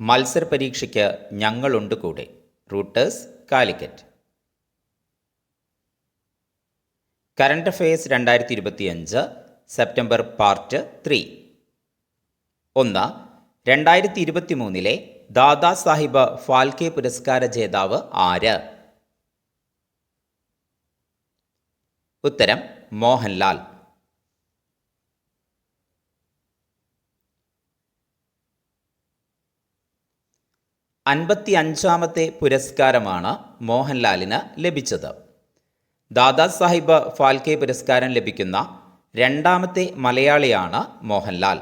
മത്സര പരീക്ഷയ്ക്ക് ഞങ്ങളുണ്ട് കൂടെ. റൂട്ടേഴ്സ് കാലിക്കറ്റ്. കറണ്ട് അഫയേഴ്സ് രണ്ടായിരത്തി ഇരുപത്തിയഞ്ച് സെപ്റ്റംബർ പാർട്ട് ത്രീ. ഒന്ന് രണ്ടായിരത്തി ഇരുപത്തി മൂന്നിലെ ദാദാ സാഹിബ് ഫാൽക്കെ പുരസ്കാര ജേതാവ് ആര്? ഉത്തരം മോഹൻലാൽ. അൻപത്തി അഞ്ചാമത്തെ പുരസ്കാരമാണ് മോഹൻലാലിന് ലഭിച്ചത്. ദാദാസാഹിബ് ഫാൽക്കെ പുരസ്കാരം ലഭിക്കുന്ന രണ്ടാമത്തെ മലയാളിയാണ് മോഹൻലാൽ.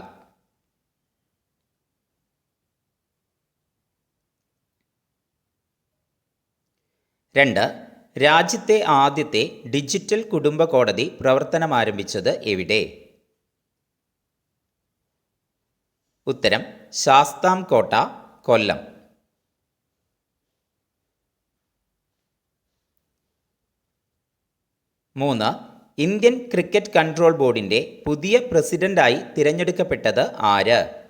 രണ്ട് രാജ്യത്തെ ആദ്യത്തെ ഡിജിറ്റൽ കുടുംബ കോടതി പ്രവർത്തനമാരംഭിച്ചത് എവിടെ? ഉത്തരം ശാസ്താംകോട്ട കൊല്ലം. മൂന്ന് ഇന്ത്യൻ ക്രിക്കറ്റ് കൺട്രോൾ ബോർഡിന്റെ പുതിയ പ്രസിഡന്റായി തിരഞ്ഞെടുക്കപ്പെട്ടത് ആര്?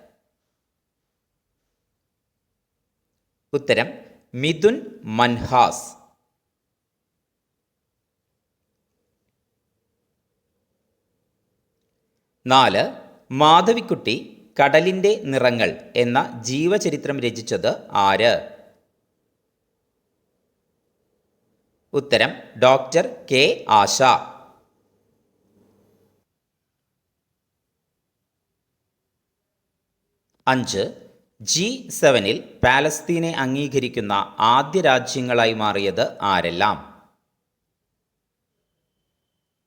ഉത്തരം മിഥുൻ മൻഹാസ്. നാല് മാധവിക്കുട്ടി കടലിന്റെ നിറങ്ങൾ എന്ന ജീവചരിത്രം രചിച്ചത് ആര്? ഉത്തരം ഡോക്ടർ കെ ആശ. അഞ്ച് ജി സെവനിൽ പാലസ്തീനെ അംഗീകരിക്കുന്ന ആദ്യ രാജ്യങ്ങളായി മാറിയത് ആരെല്ലാം?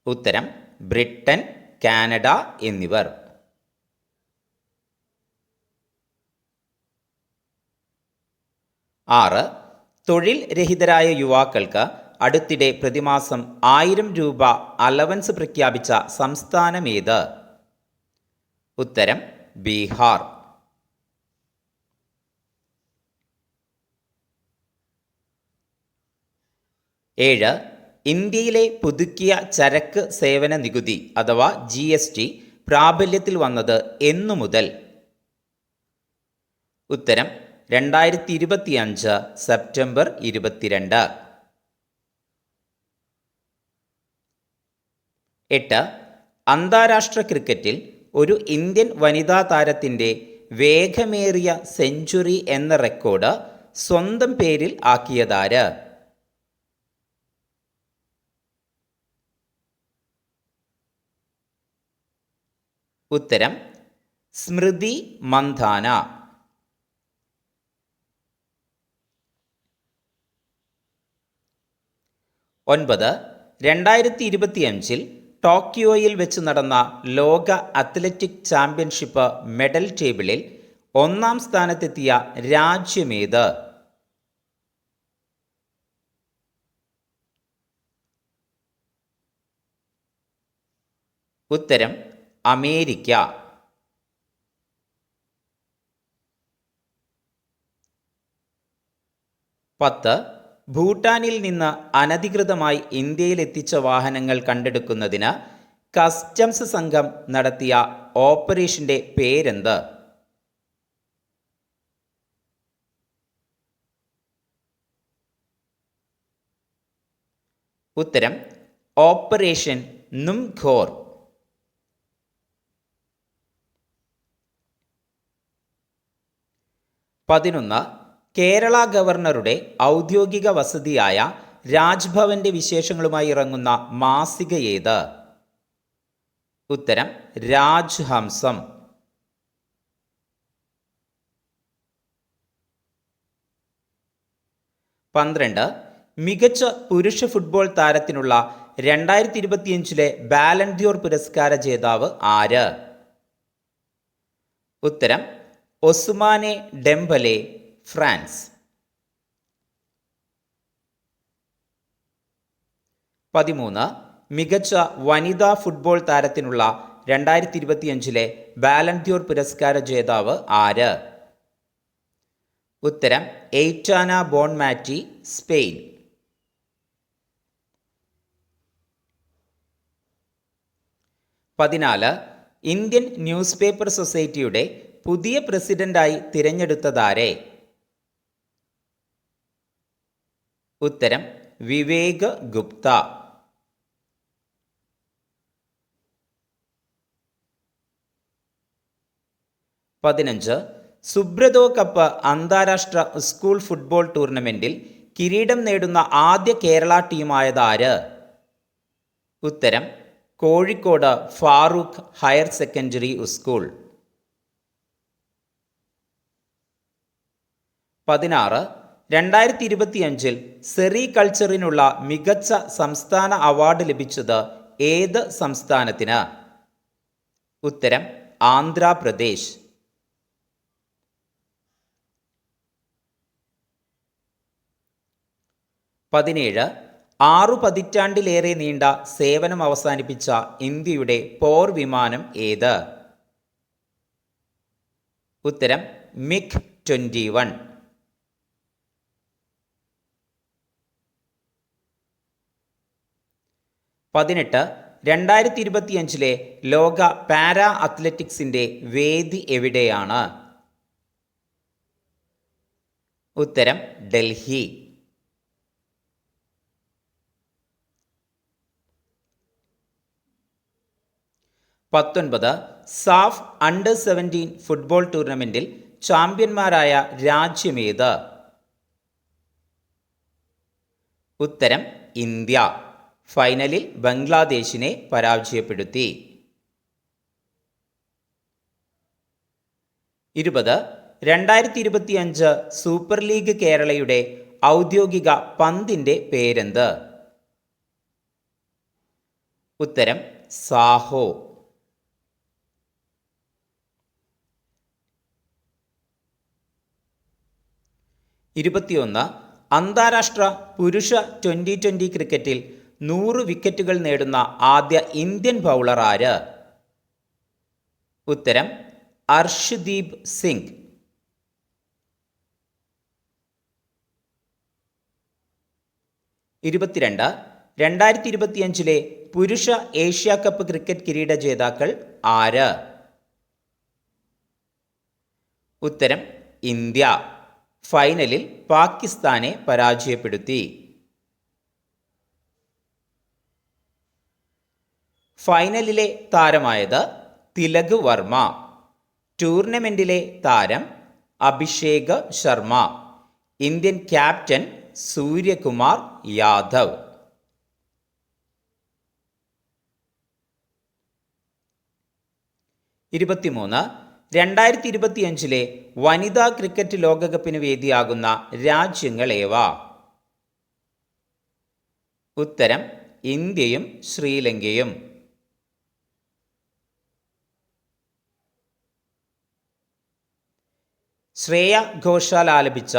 ഉത്തരം ബ്രിട്ടൻ കാനഡ എന്നിവർ. ആറ് തൊഴിൽ രഹിതരായ യുവാക്കൾക്ക് അടുത്തിടെ പ്രതിമാസം ആയിരം രൂപ അലവൻസ് പ്രഖ്യാപിച്ച സംസ്ഥാനമേത്? ഉത്തരം ബീഹാർ. ഏഴ് ഇന്ത്യയിലെ പുതുക്കിയ ചരക്ക് സേവന നികുതി അഥവാ ജി എസ് ടി പ്രാബല്യത്തിൽ വന്നത് എന്നു മുതൽ. ഉത്തരം രണ്ടായിരത്തി ഇരുപത്തിയഞ്ച് സെപ്റ്റംബർ ഇരുപത്തിരണ്ട്. എട്ട് അന്താരാഷ്ട്ര ക്രിക്കറ്റിൽ ഒരു ഇന്ത്യൻ വനിതാ താരത്തിന്റെ വേഗമേറിയ സെഞ്ചുറി എന്ന റെക്കോർഡ് സ്വന്തം പേരിൽ ആക്കിയതാര്? ഉത്തരം സ്മൃതി മന്ധാന. ഒൻപത് രണ്ടായിരത്തി ഇരുപത്തിയഞ്ചിൽ ടോക്കിയോയിൽ വെച്ച് നടന്ന ലോക അത്ലറ്റിക് ചാമ്പ്യൻഷിപ്പ് മെഡൽ ടേബിളിൽ ഒന്നാം സ്ഥാനത്തെത്തിയ രാജ്യമേത് ഉത്തരം അമേരിക്ക. പത്ത് ഭൂട്ടാനിൽ നിന്ന് അനധികൃതമായി ഇന്ത്യയിലെത്തിച്ച വാഹനങ്ങൾ കണ്ടെടുക്കുന്നതിന് കസ്റ്റംസ് സംഘം നടത്തിയ ഓപ്പറേഷന്റെ പേരെന്ത്? ഉത്തരം ഓപ്പറേഷൻ നുംഖോർ. പതിനൊന്ന് കേരള ഗവർണറുടെ ഔദ്യോഗിക വസതിയായ രാജ്ഭവന്റെ വിശേഷങ്ങളുമായി ഇറങ്ങുന്ന മാസിക ഏത്? ഉത്തരം രാജ്ഹംസം. പന്ത്രണ്ട് മികച്ച പുരുഷ ഫുട്ബോൾ താരത്തിനുള്ള രണ്ടായിരത്തി ഇരുപത്തിയഞ്ചിലെ ബാലൻദ്യോർ പുരസ്കാര ജേതാവ് ആര്? ഉത്തരം ഒസുമാനെ ഡെംബലെ. ഫ്രാൻസ്. പതിമൂന്ന് മികച്ച വനിതാ ഫുട്ബോൾ താരത്തിനുള്ള രണ്ടായിരത്തി ഇരുപത്തിയഞ്ചിലെ ബാലൻദ്യോർ പുരസ്കാര ജേതാവ് ആര്? ഉത്തരം എയ്റ്റാന ബോൺമാറ്റി സ്പെയിൻ. പതിനാല് ഇന്ത്യൻ ന്യൂസ് പേപ്പർ സൊസൈറ്റിയുടെ പുതിയ പ്രസിഡന്റായി തിരഞ്ഞെടുത്തതാരെ? ഉത്തരം വിവേക് ഗുപ്ത. പതിനഞ്ച് സുബ്രതോ കപ്പ് അന്താരാഷ്ട്ര സ്കൂൾ ഫുട്ബോൾ ടൂർണമെന്റിൽ കിരീടം നേടുന്ന ആദ്യ കേരള ടീമായതാര് ഉത്തരം Kozhikode Farook higher secondary school. പതിനാറ് രണ്ടായിരത്തി ഇരുപത്തിയഞ്ചിൽ സെറി കൾച്ചറിനുള്ള മികച്ച സംസ്ഥാന അവാർഡ് ലഭിച്ചത് ഏത് സംസ്ഥാനത്തിന്? ഉത്തരം ആന്ധ്രാപ്രദേശ്. പതിനേഴ് ആറു പതിറ്റാണ്ടിലേറെ നീണ്ട സേവനം അവസാനിപ്പിച്ച ഇന്ത്യയുടെ പോർ വിമാനം ഏത്? ഉത്തരം മിഗ് ട്വന്റി വൺ. പതിനെട്ട് രണ്ടായിരത്തി ഇരുപത്തിയഞ്ചിലെ ലോക പാരാ അത്ലറ്റിക്സിന്റെ വേദി എവിടെയാണ്? ഉത്തരം ഡൽഹി. പത്തൊൻപത് സാഫ് അണ്ടർ സെവന്റീൻ ഫുട്ബോൾ ടൂർണമെന്റിൽ ചാമ്പ്യന്മാരായ രാജ്യമേത് ഉത്തരം ഇന്ത്യ. ഫൈനലിൽ ബംഗ്ലാദേശിനെ പരാജയപ്പെടുത്തി. ഇരുപത് രണ്ടായിരത്തി ഇരുപത്തിയഞ്ച് സൂപ്പർ ലീഗ് കേരളയുടെ ഔദ്യോഗിക പന്തിന്റെ പേരെന്ത്? ഉത്തരം സാഹോ. ഇരുപത്തിയൊന്ന് അന്താരാഷ്ട്ര പുരുഷ ട്വന്റി ട്വന്റി ക്രിക്കറ്റിൽ നൂറ് വിക്കറ്റുകൾ നേടുന്ന ആദ്യ ഇന്ത്യൻ ബൗളർ ആര്? ഉത്തരം അർഷ്ദീപ് സിംഗ്. ഇരുപത്തിരണ്ട് രണ്ടായിരത്തി ഇരുപത്തിയഞ്ചിലെ പുരുഷ ഏഷ്യ കപ്പ് ക്രിക്കറ്റ് കിരീട ജേതാക്കൾ ആര്? ഉത്തരം ഇന്ത്യ. ഫൈനലിൽ പാകിസ്ഥാനെ പരാജയപ്പെടുത്തി. ഫൈനലിലെ താരമായത് തിലക് വർമ്മ. ടൂർണമെന്റിലെ താരം Abhishek Sharma. Indian captain Suryakumar Yadav. ഇരുപത്തിമൂന്ന്. രണ്ടായിരത്തി ഇരുപത്തിയഞ്ചിലെ വനിതാ ക്രിക്കറ്റ് ലോകകപ്പിന് വേദിയാകുന്ന രാജ്യങ്ങളേവ ഉത്തരം ഇന്ത്യയും ശ്രീലങ്കയും. ശ്രേയ ഘോഷാൽ ആലപിച്ച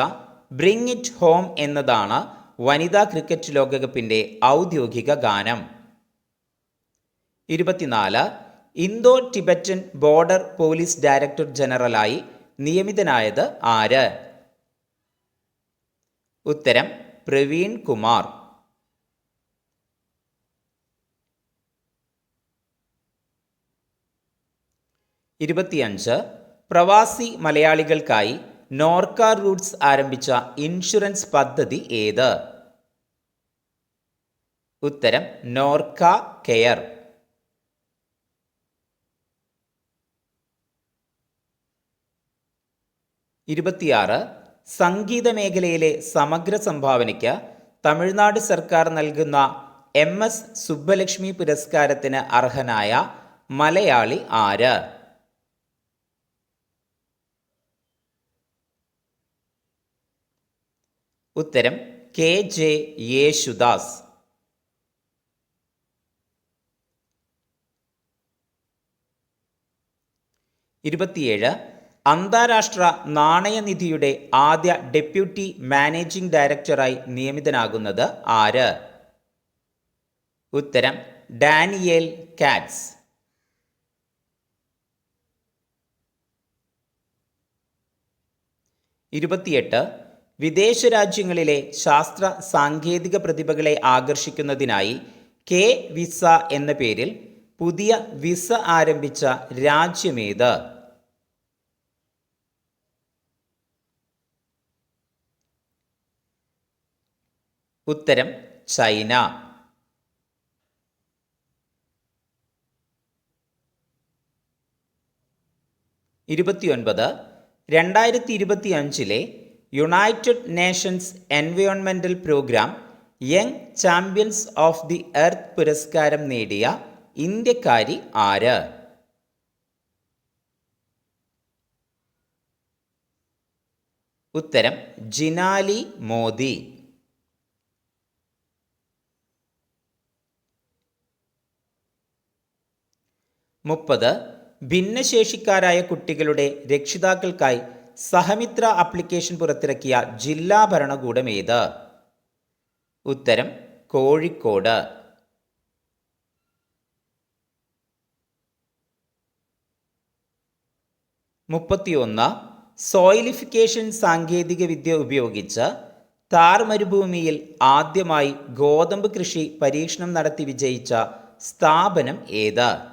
ബ്രിങ് ഇറ്റ് ഹോം എന്നതാണ് വനിതാ ക്രിക്കറ്റ് ലോകകപ്പിന്റെ ഔദ്യോഗിക ഗാനം. ഇരുപത്തിനാല് Indo Tibetan border police director ജനറലായി നിയമിതനായത് ആര്? ഉത്തരം പ്രവീൺ കുമാർ. ഇരുപത്തിയഞ്ച് പ്രവാസി മലയാളികൾക്കായി നോർക്ക റൂട്ട്സ് ആരംഭിച്ച ഇൻഷുറൻസ് പദ്ധതി ഏത്? ഉത്തരം നോർക്ക കെയർ. ഇരുപത്തിയാറ് സംഗീത മേഖലയിലെ സമഗ്ര സംഭാവനയ്ക്ക് തമിഴ്നാട് സർക്കാർ നൽകുന്ന എം എസ് സുബ്ബലക്ഷ്മി പുരസ്കാരത്തിന് അർഹനായ മലയാളി ആര്? ഉത്തരം കെ ജെ യേശുദാസ്. ഇരുപത്തിയേഴ് അന്താരാഷ്ട്ര നാണയനിധിയുടെ ആദ്യ ഡെപ്യൂട്ടി മാനേജിംഗ് ഡയറക്ടറായി നിയമിതനാകുന്നത് ആര്? ഉത്തരം ഡാനിയേൽ കാറ്റ്സ്. ഇരുപത്തിയെട്ട് വിദേശ രാജ്യങ്ങളിലെ ശാസ്ത്ര സാങ്കേതിക പ്രതിഭകളെ ആകർഷിക്കുന്നതിനായി കെ വിസ എന്ന പേരിൽ പുതിയ വിസ ആരംഭിച്ച രാജ്യമേത്? ഉത്തരം ചൈന. ഇരുപത്തിയൊൻപത് രണ്ടായിരത്തി ഇരുപത്തി അഞ്ചിലെ United Nations എൻവയോൺമെന്റൽ programme young champions of the earth പുരസ്കാരം നേടിയ ഇന്ത്യക്കാരി ആര്? ഉത്തരം ജിനാലി മോദി. മുപ്പത് ഭിന്നശേഷിക്കാരായ കുട്ടികളുടെ രക്ഷിതാക്കൾക്കായി സഹമിത്ര ആപ്ലിക്കേഷൻ പുറത്തിറക്കിയ ജില്ലാ ഭരണകൂടം ഏത്? ഉത്തരം കോഴിക്കോട്. മുപ്പത്തിയൊന്ന് സോയിലിഫിക്കേഷൻ സാങ്കേതികവിദ്യ ഉപയോഗിച്ച് താർ മരുഭൂമിയിൽ ആദ്യമായി ഗോതമ്പ് കൃഷി പരീക്ഷണം നടത്തി വിജയിച്ച സ്ഥാപനം ഏത്?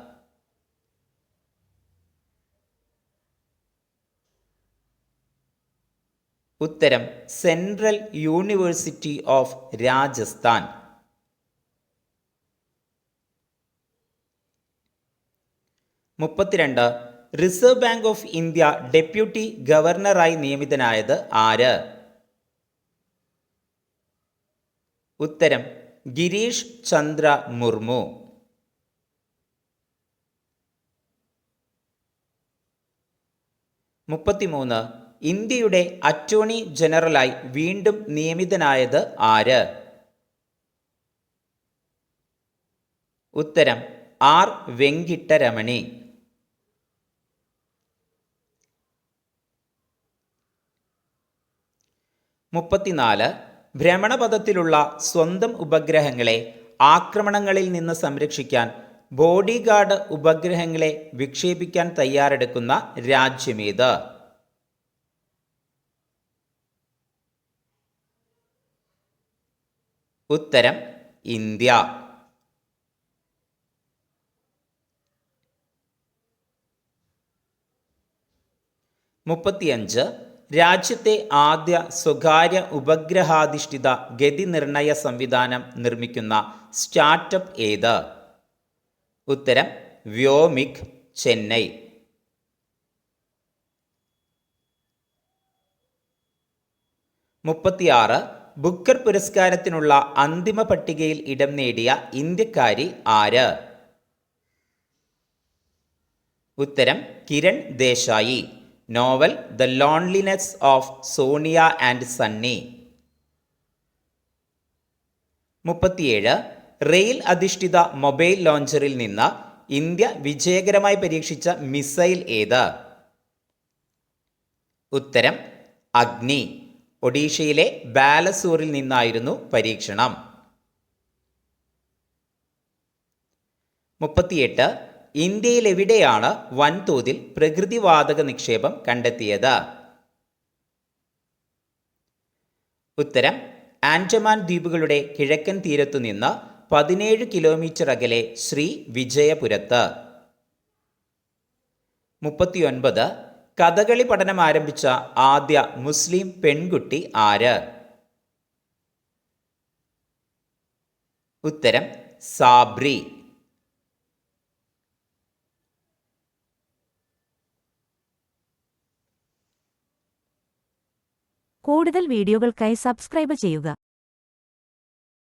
ഉത്തരം സെൻട്രൽ യൂണിവേഴ്സിറ്റി ഓഫ് രാജസ്ഥാൻ മുപ്പത്തിരണ്ട് Reserve Bank of India deputy ഗവർണറായി നിയമിതനായത് ആര്? ഉത്തരം ഗിരീഷ് ചന്ദ്ര മുർമു. മുപ്പത്തിമൂന്ന് ഇന്ത്യയുടെ അറ്റോർണി ജനറലായി വീണ്ടും നിയമിതനായത് ആര്? ഉത്തരം ആർ. വെങ്കിട്ടരമണി. മുപ്പത്തിനാല് ഭ്രമണപഥത്തിലുള്ള സ്വന്തം ഉപഗ്രഹങ്ങളെ ആക്രമണങ്ങളിൽ നിന്ന് സംരക്ഷിക്കാൻ ബോഡിഗാർഡ് ഉപഗ്രഹങ്ങളെ വിക്ഷേപിക്കാൻ തയ്യാറെടുക്കുന്ന രാജ്യമേത് ഉത്തരം ഇന്ത്യ. മുപ്പത്തിയഞ്ച്. രാജ്യത്തെ ആദ്യ സ്വകാര്യ ഉപഗ്രഹാധിഷ്ഠിത ഗതി നിർണയ സംവിധാനം നിർമ്മിക്കുന്ന സ്റ്റാർട്ടപ്പ് ഏത്? ഉത്തരം വ്യോമിക് ചെന്നൈ. മുപ്പത്തിയാറ്. ബുക്കർ പുരസ്കാരത്തിനുള്ള അന്തിമ പട്ടികയിൽ ഇടം നേടിയ ഇന്ത്യക്കാരി ആര്? ഉത്തരം Kiran Desai. Novel the loneliness of Sonia and Sunny. മുപ്പത്തിയേഴ് റെയിൽ അധിഷ്ഠിത മൊബൈൽ ലോഞ്ചറിൽ നിന്ന് ഇന്ത്യ വിജയകരമായി പരീക്ഷിച്ച മിസൈൽ ഏത്? ഉത്തരം അഗ്നി. ഒഡീഷയിലെ ബാലസൂറിൽ നിന്നായിരുന്നു പരീക്ഷണം. മുപ്പത്തിയെട്ട്. ഇന്ത്യയിൽ എവിടെയാണ് വൻതോതിൽ പ്രകൃതിവാതക നിക്ഷേപം കണ്ടെത്തിയത്? ഉത്തരം ആൻഡമാൻ ദ്വീപുകളുടെ കിഴക്കൻ തീരത്തു നിന്ന് പതിനേഴ് കിലോമീറ്റർ അകലെ ശ്രീ വിജയപുരത്ത്. മുപ്പത്തിയൊൻപത്. കഥകളി പഠനം ആരംഭിച്ച ആദ്യ മുസ്ലിം പെൺകുട്ടി ആര്? ഉത്തരം സാബ്രി. കൂടുതൽ വീഡിയോകൾക്കായി സബ്സ്ക്രൈബ് ചെയ്യുക.